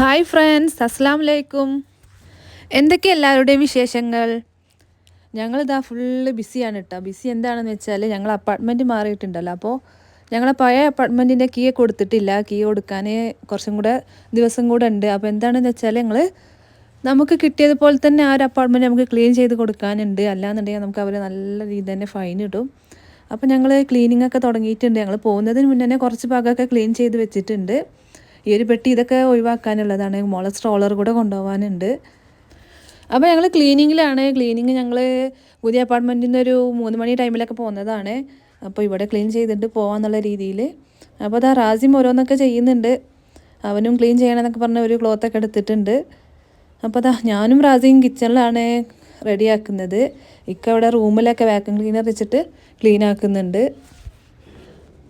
Hi friends അസ്സാം വലൈക്കും എന്തൊക്കെ എല്ലാവരുടെയും വിശേഷങ്ങൾ? ഞങ്ങളിതാ ഫുള്ള് ബിസിയാണ് കേട്ടോ ബിസി എന്താണെന്ന് വെച്ചാൽ ഞങ്ങൾ അപ്പാർട്ട്മെന്റ് മാറിയിട്ടുണ്ടല്ലോ. അപ്പോൾ ഞങ്ങളെ പഴയ അപ്പാർട്ട്മെന്റിന്റെ കീ കൊടുത്തിട്ടില്ല. കീ കൊടുക്കാൻ കുറച്ചും കൂടെ ദിവസം കൂടെ ഉണ്ട്. അപ്പോൾ എന്താണെന്ന് വെച്ചാൽ ഞങ്ങൾ നമുക്ക് കിട്ടിയതുപോലെ തന്നെ ആ ഒരു അപ്പാർട്ട്മെന്റ് നമുക്ക് ക്ലീൻ ചെയ്ത് കൊടുക്കാനുണ്ട്. അല്ലാന്നുണ്ടെങ്കിൽ നമുക്ക് അവർ നല്ല രീതിയിൽ തന്നെ ഫൈൻ ഇടും. അപ്പോൾ ഞങ്ങൾ ക്ലീനിങ് ഒക്കെ തുടങ്ങിയിട്ടുണ്ട്. ഞങ്ങൾ പോകുന്നതിന് മുന്നേ കുറച്ച് ഭാഗമൊക്കെ ക്ലീൻ ചെയ്ത് വെച്ചിട്ടുണ്ട്. ഈ ഒരു പെട്ടി ഇതൊക്കെ ഒഴിവാക്കാനുള്ളതാണ്. മോളെ സ്ട്രോളർ കൂടെ കൊണ്ടുപോകാനുണ്ട് അപ്പോൾ ഞങ്ങൾ ക്ലീനിങ്ങിലാണ് ക്ലീനിങ് ഞങ്ങൾ പുതിയ അപ്പാർട്ട്മെന്റിൽ നിന്ന് ഒരു മൂന്ന് മണി ടൈമിലൊക്കെ പോകുന്നതാണ് അപ്പോൾ ഇവിടെ ക്ലീൻ ചെയ്തിട്ട് പോകാമെന്നുള്ള രീതിയിൽ അപ്പോൾ അതാ റാസിം ഓരോന്നൊക്കെ ചെയ്യുന്നുണ്ട്. അവനും ക്ലീൻ ചെയ്യണമെന്നൊക്കെ പറഞ്ഞ ഒരു ക്ലോത്തൊക്കെ എടുത്തിട്ടുണ്ട്. അപ്പോൾ അതാ ഞാനും റാസിയും കിച്ചണിലാണ് റെഡിയാക്കുന്നത് ഇക്ക അവിടെ റൂമിലൊക്കെ വാക്യൂം ക്ലീനർ വെച്ചിട്ട് ക്ലീൻ ആക്കുന്നുണ്ട്.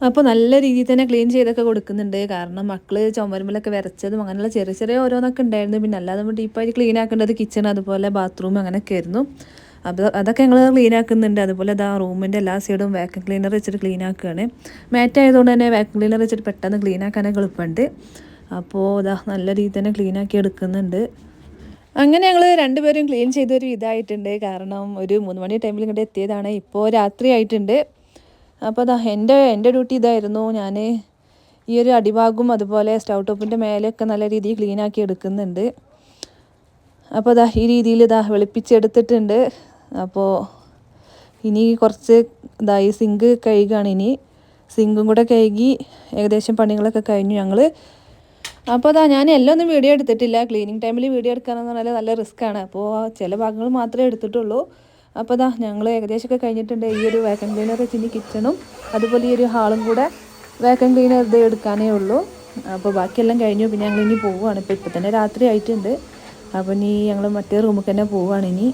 അപ്പോൾ നല്ല രീതിയിൽ തന്നെ ക്ലീൻ ചെയ്തൊക്കെ കൊടുക്കുന്നുണ്ട്. കാരണം മക്കൾ ചുമരുമ്പിലൊക്കെ വരച്ചതും അങ്ങനെയുള്ള ചെറിയ ചെറിയ ഓരോന്നൊക്കെ ഉണ്ടായിരുന്നു. പിന്നെ അല്ലാതെ ഡീപ്പായിട്ട് ക്ലീൻ ആക്കേണ്ടത് കിച്ചൺ അതുപോലെ ബാത്റൂം അങ്ങനെയൊക്കെ ആയിരുന്നു. അപ്പോൾ അതൊക്കെ ഞങ്ങൾ ക്ലീൻ ആക്കുന്നുണ്ട്. അതുപോലെ അതാ റൂമിന്റെ എല്ലാ സൈഡും വാക്യൂം ക്ലീനർ വെച്ചിട്ട് ക്ലീൻ ആക്കുകയാണ്. മാറ്റ് ആയതുകൊണ്ട് തന്നെ വാക്യൂം ക്ലീനർ വെച്ചിട്ട് പെട്ടെന്ന് ക്ലീൻ ആക്കാനൊക്കെ എളുപ്പമുണ്ട്. അപ്പോൾ ഇതാ നല്ല രീതിയിൽ തന്നെ ക്ലീൻ ആക്കി എടുക്കുന്നുണ്ട്. അങ്ങനെ ഞങ്ങൾ രണ്ടുപേരും ക്ലീൻ ചെയ്തൊരു ഇതായിട്ടുണ്ട്. കാരണം ഒരു മൂന്ന് മണി ടൈമിൽ ഇങ്ങോട്ട് എത്തിയതാണ്. ഇപ്പോൾ രാത്രി ആയിട്ടുണ്ട്. അപ്പോൾ അതാ എന്റെ എന്റെ ഡ്യൂട്ടി ഇതായിരുന്നു. ഞാൻ ഈ ഒരു അടിഭാഗവും അതുപോലെ സ്റ്റൗ ടോപ്പിന്റെ മേലെയൊക്കെ നല്ല രീതിയിൽ ക്ലീൻ ആക്കി എടുക്കുന്നുണ്ട്. അപ്പോൾ ഇതാ ഈ രീതിയിൽ ഇതാ വെളുപ്പിച്ചെടുത്തിട്ടുണ്ട്. അപ്പോൾ ഇനി കുറച്ച് ഇതാ ഈ സിങ്ക് കഴുകുകയാണ് ഇനി. സിങ്കും കൂടെ കഴുകി ഏകദേശം പണികളൊക്കെ കഴിഞ്ഞു ഞങ്ങൾ അപ്പോൾ അതാ ഞാൻ എല്ലാം ഒന്നും വീഡിയോ എടുത്തിട്ടില്ല. ക്ലീനിങ് ടൈമിൽ വീഡിയോ എടുക്കാനെന്ന് പറഞ്ഞാൽ നല്ല റിസ്ക്കാണ് അപ്പോൾ ചില ഭാഗങ്ങൾ മാത്രമേ എടുത്തിട്ടുള്ളൂ. അപ്പോൾ അതാ ഞങ്ങൾ ഏകദേശമൊക്കെ കഴിഞ്ഞിട്ടുണ്ട്. ഈ ഒരു വാക്യൂം ക്ലീനർ വെച്ചിന് കിച്ചണും അതുപോലെ ഈ ഒരു ഹാളും കൂടെ വാക്യൂം ക്ലീനർ ഇത് എടുക്കാനേ ഉള്ളൂ. അപ്പോൾ ബാക്കിയെല്ലാം കഴിഞ്ഞു. പിന്നെ ഞങ്ങൾ ഇനി പോവുകയാണ്. ഇപ്പോൾ ഇപ്പോൾ തന്നെ രാത്രി ആയിട്ടുണ്ട്. അപ്പോൾ ഇനി ഞങ്ങൾ മറ്റേ റൂമിൽ തന്നെ പോവുകയാണ് ഇനി.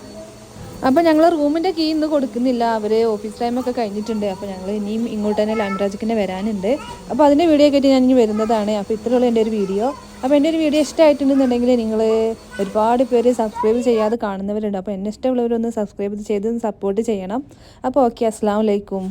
അപ്പോൾ ഞങ്ങൾ റൂമിന്റെ കീ ഇന്ന് കൊടുക്കുന്നില്ല. അവർ ഓഫീസ് ടൈമൊക്കെ കഴിഞ്ഞിട്ടുണ്ട്. അപ്പോൾ ഞങ്ങൾ ഇനിയും ഇങ്ങോട്ട് തന്നെ ലാംഗ്രാജിക്ക് തന്നെ വരാനുണ്ട്. അപ്പോൾ അതിന്റെ വീഡിയോ ഒക്കെ ഞാൻ ഇനി വരുന്നതാണ്. അപ്പോൾ ഇത്രയുള്ള എന്റെ ഒരു വീഡിയോ അപ്പോൾ എന്റെ ഒരു വീഡിയോ ഇഷ്ടമായിട്ടുണ്ടെന്നുണ്ടെങ്കിൽ നിങ്ങൾ ഒരുപാട് പേര് സബ്സ്ക്രൈബ് ചെയ്യാതെ കാണുന്നവരുണ്ട്. അപ്പോൾ എന്നെ ഇഷ്ടമുള്ളവരൊന്ന് സബ്സ്ക്രൈബ് ചെയ്ത് സപ്പോർട്ട് ചെയ്യണം. അപ്പോൾ ഓക്കെ അസ്സാം വലൈക്കും